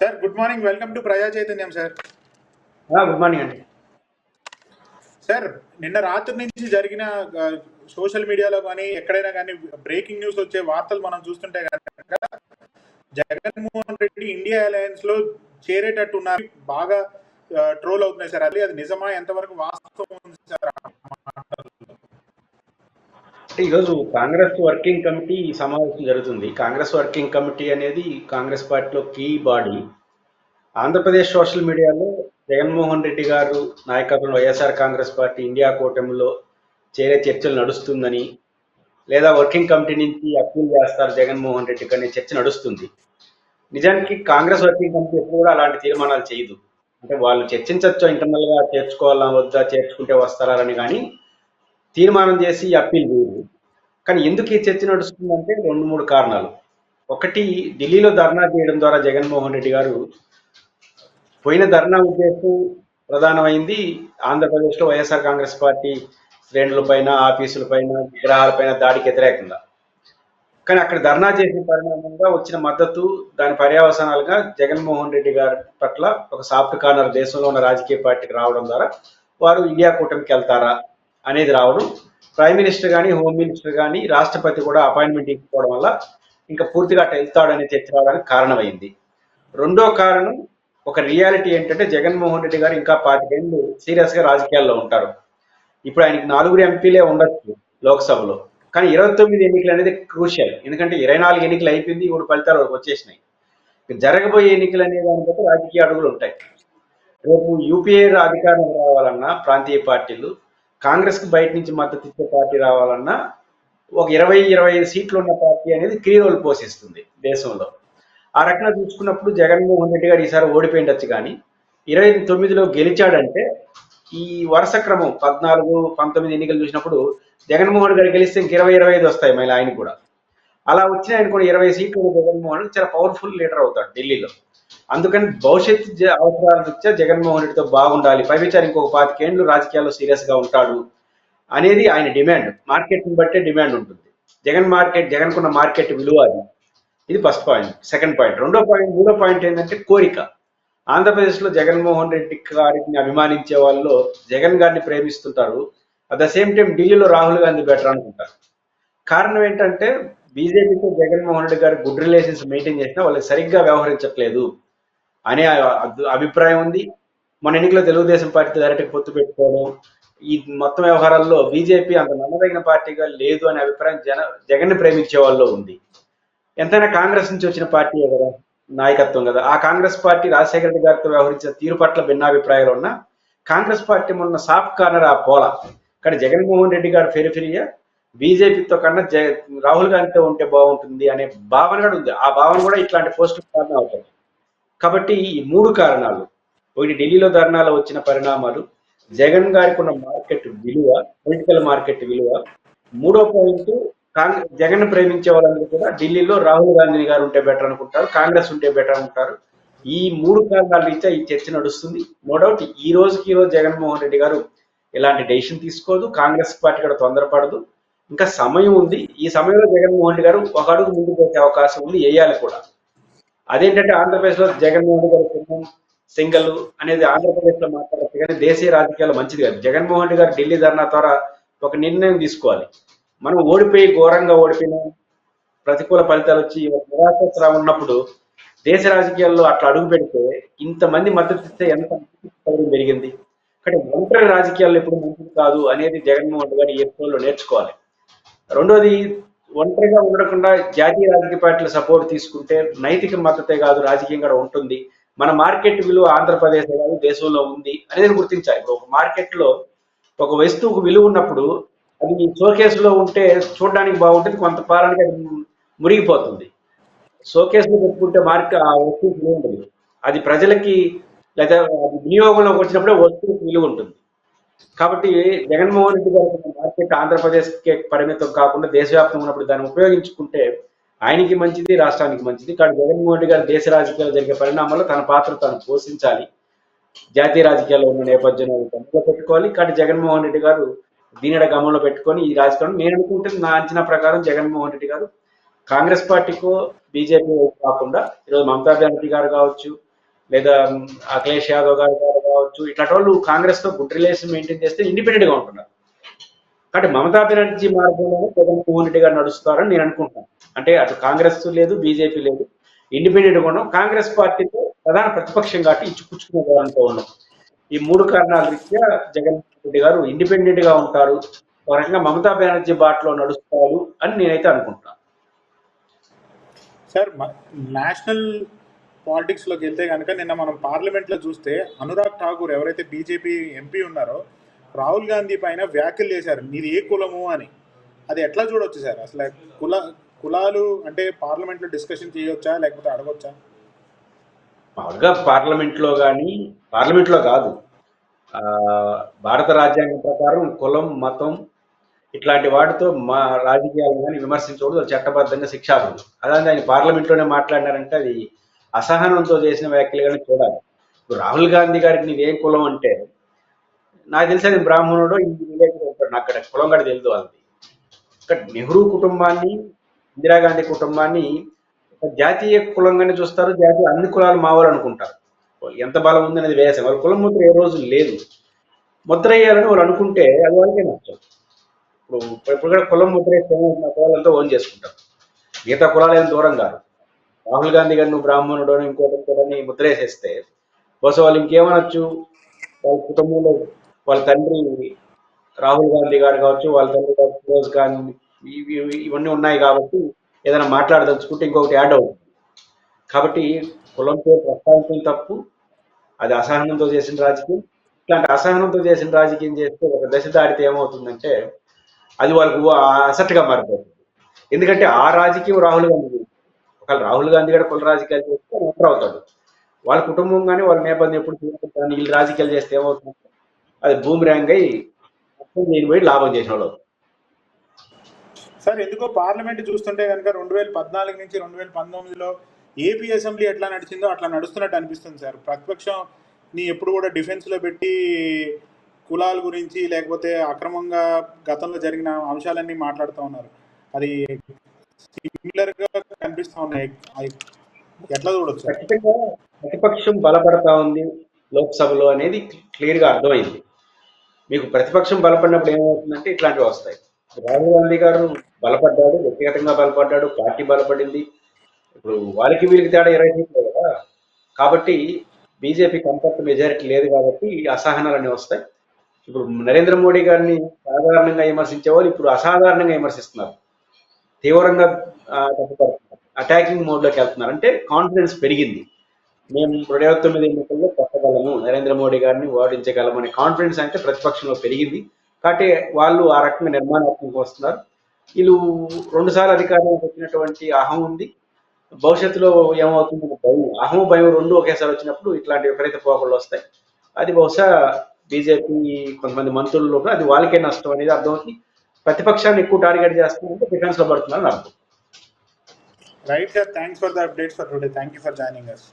Sir good morning welcome to Praja Chaitanyam sir good morning అండి sir నిన్న రాత్రి నుంచి జరిగిన సోషల్ మీడియాలో కానీ ఎక్కడైనా కానీ బ్రేకింగ్ న్యూస్ వచ్చే వార్తలు మనం చూస్తుంటే కనుక జగన్మోహన్ రెడ్డి ఇండియా అలయన్స్లో చేరేటట్టు ఉన్నారు బాగా ట్రోల్ అవుతున్నాయి సార్ అది అది నిజమా? ఎంతవరకు వాస్తవం సార్ ఈరోజు కాంగ్రెస్ వర్కింగ్ కమిటీ సమావేశం జరుగుతుంది. కాంగ్రెస్ వర్కింగ్ కమిటీ అనేది కాంగ్రెస్ పార్టీలో కీ బాడీ. ఆంధ్రప్రదేశ్ సోషల్ మీడియాలో జగన్మోహన్ రెడ్డి గారు నాయకత్వంలో వైఎస్ఆర్ కాంగ్రెస్ పార్టీ ఇండియా కూటమిలో చేరే చర్చలు నడుస్తుందని లేదా వర్కింగ్ కమిటీ నుంచి అప్పీల్ చేస్తారు జగన్మోహన్ రెడ్డి అనే చర్చ నడుస్తుంది. నిజానికి కాంగ్రెస్ వర్కింగ్ కమిటీ ఎప్పుడు కూడా అలాంటి తీర్మానాలు చేయదు. అంటే వాళ్ళు చర్చించవచ్చు ఇంటర్నల్గా చేర్చుకోవాలా వద్దా చేర్చుకుంటే వస్తారా అని కానీ తీర్మానం చేసి అప్పీల్ చేయదు. కానీ ఎందుకు ఈ చర్చ నడుస్తుందంటే రెండు మూడు కారణాలు. ఒకటి ఢిల్లీలో ధర్నా చేయడం ద్వారా జగన్మోహన్ రెడ్డి గారు పోయిన ధర్నా ఉద్దేశం ప్రధానమైంది. ఆంధ్రప్రదేశ్లో వైఎస్ఆర్ కాంగ్రెస్ పార్టీ శ్రేణుల పైన ఆఫీసుల పైన విగ్రహాల పైన దాడికి వ్యతిరేకంగా. కానీ అక్కడ ధర్నా చేసిన పరిణామంగా వచ్చిన మద్దతు దాని పర్యవసానాలుగా జగన్మోహన్ రెడ్డి గారి పట్ల ఒక సాఫ్ట్ కార్నర్ దేశంలో ఉన్న రాజకీయ పార్టీకి రావడం ద్వారా వారు ఇండియా కూటమికి వెళ్తారా అనేది రావడం ప్రైమ్ మినిస్టర్ కానీ హోమ్ మినిస్టర్ కానీ రాష్ట్రపతి కూడా అపాయింట్మెంట్ ఇవ్వకపోవడం వల్ల ఇంకా పూర్తిగా అటు వెళ్తాడనే చర్చ రావడానికి కారణమైంది. రెండో కారణం ఒక రియాలిటీ ఏంటంటే జగన్మోహన్ రెడ్డి గారు ఇంకా పాతికేళ్ళు సీరియస్గా రాజకీయాల్లో ఉంటారు. ఇప్పుడు ఆయనకి నాలుగురు ఎంపీలే ఉండొచ్చు లోక్సభలో. కానీ ఇరవై తొమ్మిది ఎన్నికలు అనేది క్రూషియల్. ఎందుకంటే ఇరవై నాలుగు ఎన్నికలు అయిపోయింది ఇప్పుడు ఫలితాలు వచ్చేసినాయి. జరగబోయే ఎన్నికలు అనే దాన్ని బట్టి రాజకీయ అడుగులు ఉంటాయి. రేపు యూపీఏ అధికారం రావాలన్నా ప్రాంతీయ పార్టీలు కాంగ్రెస్కి బయట నుంచి మద్దతు ఇచ్చే పార్టీ రావాలన్నా ఒక ఇరవై ఇరవై ఐదు సీట్లు ఉన్న పార్టీ అనేది కీ రోల్ పోషిస్తుంది దేశంలో. ఆ రకంగా చూసుకున్నప్పుడు జగన్మోహన్ రెడ్డి గారు ఈసారి ఓడిపోయిండొచ్చు కానీ ఇరవై తొమ్మిదిలో గెలిచాడంటే ఈ వరుస క్రమం పద్నాలుగు పంతొమ్మిది ఎన్నికలు చూసినప్పుడు జగన్మోహన్ గారు గెలిస్తే ఇంక ఇరవై ఇరవై ఐదు వస్తాయి మళ్ళీ ఆయన కూడా. అలా వచ్చిన ఆయన కూడా ఇరవై సీట్లు జగన్మోహన్ చాలా పవర్ఫుల్ లీడర్ అవుతాడు ఢిల్లీలో. అందుకని భవిష్యత్తు అవసరాల రీత్యా జగన్మోహన్ రెడ్డితో బాగుండాలి. పైవిచారి ఇంకొక పాతికేండ్లు రాజకీయాల్లో సీరియస్గా ఉంటాడు అనేది ఆయన డిమాండ్. మార్కెట్ని బట్టే డిమాండ్ ఉంటుంది. జగన్ మార్కెట్ జగన్ కున్న మార్కెట్ విలువ అది. ఇది ఫస్ట్ పాయింట్. Second point. రెండో పాయింట్ మూడో పాయింట్ ఏంటంటే కోరిక. ఆంధ్రప్రదేశ్లో జగన్మోహన్ రెడ్డి గారిని అభిమానించే వాళ్ళు జగన్ గారిని ప్రేమిస్తుంటారు. అట్ ద సేమ్ టైం ఢిల్లీలో రాహుల్ గాంధీ బెటర్ అనుకుంటారు. కారణం ఏంటంటే బీజేపీతో జగన్మోహన్ రెడ్డి గారు గుడ్ రిలేషన్స్ మెయింటైన్ చేసినా వాళ్ళకి సరిగ్గా వ్యవహరించట్లేదు అనే అభిప్రాయం ఉంది. మన ఎన్నికలో తెలుగుదేశం పార్టీతో డైరెక్ట్ పొత్తు పెట్టుకోవడం ఈ మొత్తం వ్యవహారాల్లో బీజేపీ అంత నమ్మదగిన పార్టీగా లేదు అనే అభిప్రాయం జన జగన్ ప్రేమించే వాళ్ళు ఉంది. ఎంతైనా కాంగ్రెస్ నుంచి వచ్చిన పార్టీయే కదా? నాయకత్వం కదా. ఆ కాంగ్రెస్ పార్టీ రాజశేఖర రెడ్డి గారితో వ్యవహరించిన తీరు పట్ల భిన్నాభిప్రాయాలు ఉన్నా కాంగ్రెస్ పార్టీ మొన్న సాఫ్ట్ కార్నర్ ఆ పోల. కానీ జగన్మోహన్ రెడ్డి గారు ఫెరిఫెరియా బీజేపీతో కన్నా జ రాహుల్ గాంధీతో ఉంటే బాగుంటుంది అనే భావన కూడా ఉంది. ఆ భావన కూడా ఇట్లాంటి పోస్ట్ కారణం అవుతుంది కాబట్టి ఈ మూడు కారణాలు ఒకటి ఢిల్లీలో ధర్నాలు వచ్చిన పరిణామాలు జగన్ గారికి ఉన్న మార్కెట్ విలువ పొలిటికల్ మార్కెట్ విలువ. మూడో పాయింట్ కాంగ్రెస్ జగన్ ప్రేమించే వాళ్ళందరూ కూడా ఢిల్లీలో రాహుల్ గాంధీ గారు ఉంటే బెటర్ అనుకుంటారు కాంగ్రెస్ ఉంటే బెటర్ అనుకుంటారు. ఈ మూడు కారణాల రీత్యా ఈ చర్చ నడుస్తుంది. నో డౌట్ ఈ రోజుకి ఈ రోజు జగన్మోహన్ రెడ్డి గారు ఇలాంటి డెసిషన్ తీసుకోదు. కాంగ్రెస్ పార్టీ కూడా తొందరపడదు. ఇంకా సమయం ఉంది. ఈ సమయంలో జగన్మోహన్ రెడ్డి గారు ఒక అడుగు ముందుకు పెట్టే అవకాశం ఉంది వేయాలి కూడా. అదేంటంటే ఆంధ్రప్రదేశ్లో జగన్మోహన్ రెడ్డి గారు సింహం సింగల్ అనేది ఆంధ్రప్రదేశ్లో మాట్లాడచ్చు కానీ దేశీయ రాజకీయాలు మంచిది కాదు. జగన్మోహన్ రెడ్డి గారు ఢిల్లీ ధర్నా ద్వారా ఒక నిర్ణయం తీసుకోవాలి. మనం ఓడిపోయి ఘోరంగా ఓడిపోయిన ప్రతికూల ఫలితాలు వచ్చి ఒక నిరాశ ఉన్నప్పుడు దేశ రాజకీయాల్లో అట్లా అడుగు పెడితే ఇంతమంది మద్దతు ఇస్తే ఎంత పెరిగింది కానీ ఒంటరి రాజకీయాల్లో ఎప్పుడు మంచిది కాదు అనేది జగన్మోహన్ రెడ్డి గారు ఈ ఎపిసోడ్లో నేర్చుకోవాలి. రెండోది ఒంటరిగా ఉండకుండా జాతీయ రాజకీయ పార్టీల సపోర్ట్ తీసుకుంటే నైతిక మద్దతే కాదు రాజకీయం కూడా ఉంటుంది. మన మార్కెట్ విలువ ఆంధ్రప్రదేశ్ కాదు దేశంలో ఉంది అనేది గుర్తించాలి. ఇప్పుడు ఒక మార్కెట్లో ఒక వస్తువుకు విలువ ఉన్నప్పుడు అది మీ లో ఉంటే చూడడానికి బాగుంటుంది కొంత కాలానికి అది మురిగిపోతుంది. షోకేస్లో పెట్టుకుంటే మార్కెట్ ఆ వస్తువుకి విలువ ఉండదు. అది ప్రజలకి లేదా అది వినియోగంలోకి వచ్చినప్పుడే వస్తువుకి విలువ ఉంటుంది. కాబట్టి జగన్మోహన్ రెడ్డి గారి మార్కెట్ ఆంధ్రప్రదేశ్కి పరిమితం కాకుండా దేశవ్యాప్తంగా ఉన్నప్పుడు దాన్ని ఉపయోగించుకుంటే ఆయనకి మంచిది రాష్ట్రానికి మంచిది. కానీ జగన్మోహన్ రెడ్డి గారు దేశ రాజకీయాలు జరిగే పరిణామాల్లో తన పాత్ర తాను పోషించాలి. జాతీయ రాజకీయాల్లో ఉన్న నేపథ్యంలో గమనంలో పెట్టుకోవాలి. కానీ జగన్మోహన్ రెడ్డి గారు దీనిడ గమనంలో పెట్టుకొని ఈ రాజకీయం నేను అనుకుంటే నా అంచనా ప్రకారం జగన్మోహన్ రెడ్డి గారు కాంగ్రెస్ పార్టీకో బీజేపీ కాకుండా ఈరోజు మమతా బెనర్జీ గారు కావచ్చు లేదా అఖిలేష్ యాదవ్ గారు గారు కావచ్చు ఇట్లాంటి వాళ్ళు కాంగ్రెస్తో గుడ్ రిలేషన్ మెయింటైన్ చేస్తే ఇండిపెండెంట్గా ఉంటున్నారు. కాబట్టి మమతా బెనర్జీ మార్గంలోనే జగన్మోహన్ రెడ్డి గారు నడుస్తారని నేను అనుకుంటున్నాను. అంటే అటు కాంగ్రెస్ లేదు బీజేపీ లేదు. ఇండిపెండెంట్గా ఉన్నాం కాంగ్రెస్ పార్టీతో ప్రధాన ప్రతిపక్షం కాబట్టి ఇచ్చిపుచ్చుకునే దాంతో ఉన్నాం ఈ మూడు కారణాల రీత్యా జగన్మోహన్ రెడ్డి గారు ఇండిపెండెంట్గా ఉంటారు. ఒక రకంగా మమతా బెనర్జీ బాటలో నడుస్తారు అని నేనైతే అనుకుంటున్నాను. సార్ నేషనల్ పాలిటిక్స్లోకి వెళ్తే కనుక నిన్న మనం పార్లమెంట్లో చూస్తే అనురాగ్ ఠాకూర్ ఎవరైతే బీజేపీ ఎంపీ ఉన్నారో రాహుల్ గాంధీ పైన వ్యాఖ్యలు చేశారు. నీది ఏ కులము? అని. అది ఎట్లా చూడొచ్చు సార్? అసలు కుల కులాలు అంటే పార్లమెంట్లో డిస్కషన్ చేయొచ్చా? లేకపోతే అడగొచ్చా? బాగా పార్లమెంట్లో కానీ పార్లమెంట్లో కాదు. భారత రాజ్యాంగం ప్రకారం కులం మతం ఇట్లాంటి వాటితో మా రాజకీయాలను కానీ విమర్శించకూడదు. చట్టబద్ధంగా శిక్షార్హులు అలాగే ఆయన పార్లమెంట్లోనే మాట్లాడినారంటే అది అసహనంతో చేసిన వ్యాఖ్యలుగానే చూడాలి. ఇప్పుడు రాహుల్ గాంధీ గారికి నీవేం కులం అంటే నాకు తెలిసి అది బ్రాహ్మణుడు నాకు అక్కడ కులం కూడా తెలియదు వాళ్ళది. ఇక్కడ నెహ్రూ కుటుంబాన్ని ఇందిరాగాంధీ కుటుంబాన్ని జాతీయ కులంగానే చూస్తారు జాతీయ అన్ని కులాలు మావాళ్ళు అనుకుంటారు. ఎంత బలం అనేది వేసాం వాళ్ళ కులం ముద్ర ఏ రోజు లేదు. ముద్ర వేయాలని వాళ్ళు అనుకుంటే అది వాళ్ళకే నష్టం. ఇప్పుడు ఇప్పుడు కూడా కులం ముద్ర వేస్తే కులాలంతా ఓన్ చేసుకుంటారు. మిగతా కులాలు ఏం దూరం కాదు. రాహుల్ గాంధీ గారు నువ్వు బ్రాహ్మణుడు అని ఇంకోటి ఇంకోటని ముద్రేసేస్తే బహుశా వాళ్ళు ఇంకేమనొచ్చు? వాళ్ళ కుటుంబంలో వాళ్ళ తండ్రి రాహుల్ గాంధీ గారు కావచ్చు వాళ్ళ తండ్రి గారు ఫిరోజ్ ఖాన్ ఇవన్నీ ఉన్నాయి కాబట్టి ఏదైనా మాట్లాడదలుచుకుంటే ఇంకొకటి యాడ్ అవుతుంది. కాబట్టి కులంతో ప్రస్తావించడం తప్పు. అది అసహనంతో చేసిన రాజకీయం. ఇట్లాంటి అసహనంతో చేసిన రాజకీయం చేస్తే ఒక దశ దాటితే ఏమవుతుందంటే అది వాళ్ళకు అసట్టుగా మారిపోతుంది. ఎందుకంటే ఆ రాజకీయం రాహుల్ గాంధీ ఒకవేళ రాహుల్ గాంధీ కూడా కుల రాజకీయాలు చేస్తే ఎంటర్ అవుతాడు. వాళ్ళ కుటుంబం కానీ వాళ్ళ నేపథ్యం ఎప్పుడు చూసుకుంటారు వీళ్ళు రాజకీయాలు చేస్తే ఏమవుతుంది? అది భూమి ర్యాంక్ అయి నేను పోయి లాభం చేసిన వాళ్ళు సార్ ఎందుకో పార్లమెంట్ చూస్తుంటే కనుక రెండు వేల పద్నాలుగు నుంచి రెండు వేల పంతొమ్మిదిలో ఏపీ అసెంబ్లీ ఎట్లా నడిచిందో అట్లా నడుస్తున్నట్టు అనిపిస్తుంది సార్. ప్రతిపక్షం ని ఎప్పుడు కూడా డిఫెన్స్లో పెట్టి కులాల గురించి లేకపోతే అక్రమంగా గతంలో జరిగిన అంశాలన్నీ మాట్లాడుతూ ఉన్నారు. అది సిమిలర్గా కనిపిస్తూ ఉన్నాయి ఎట్లా చూడొచ్చు? ఖచ్చితంగా ప్రతిపక్షం బలపడతా ఉంది లోక్సభలో అనేది క్లియర్గా అర్థమైంది. మీకు ప్రతిపక్షం బలపడినప్పుడు ఏమవుతుందంటే ఇట్లాంటివి వస్తాయి. రాహుల్ గాంధీ గారు బలపడ్డాడు వ్యక్తిగతంగా బలపడ్డాడు పార్టీ బలపడింది. ఇప్పుడు వాళ్ళకి వీళ్ళకి తేడా ఇరవై సీట్లు కదా. కాబట్టి బీజేపీ కంఫర్ట్ మెజారిటీ లేదు కాబట్టి ఈ అసహనాలన్నీ వస్తాయి. ఇప్పుడు నరేంద్ర మోడీ గారిని సాధారణంగా విమర్శించే వాళ్ళు ఇప్పుడు అసాధారణంగా విమర్శిస్తున్నారు. తీవ్రంగా ఆ, తప్పుపడుతున్నారు. అటాకింగ్ మోడ్లోకి వెళ్తున్నారు. అంటే కాన్ఫిడెన్స్ పెరిగింది. మేము రెండు వేల తొమ్మిది ఎన్నికల్లో కొట్టగలము. నరేంద్ర మోడీ గారిని ఓడించగలము అనే కాన్ఫిడెన్స్ అంటే ప్రతిపక్షంలో పెరిగింది. కాబట్టి వాళ్ళు ఆ రకంగా నిర్మాణాత్మకంగా వస్తున్నారు. వీళ్ళు రెండుసార్లు అధికారంలోకి వచ్చినటువంటి అహం ఉంది. భవిష్యత్తులో ఏమవుతుందనే భయం. అహం భయం రెండు ఒకేసారి వచ్చినప్పుడు ఇట్లాంటి విపరీత పోకళ్ళు వస్తాయి. అది బహుశా బీజేపీ కొంతమంది మంత్రుల్లో అది వాళ్ళకే నష్టం అనేది అర్థమవుతుంది. ప్రతిపక్షాన్ని ఎక్కువ టార్గెట్ చేస్తుందంటే డిఫెన్స్లో పడుతున్నారని అర్థం. Right, sir. Thanks for the updates for today. Thank you for joining us.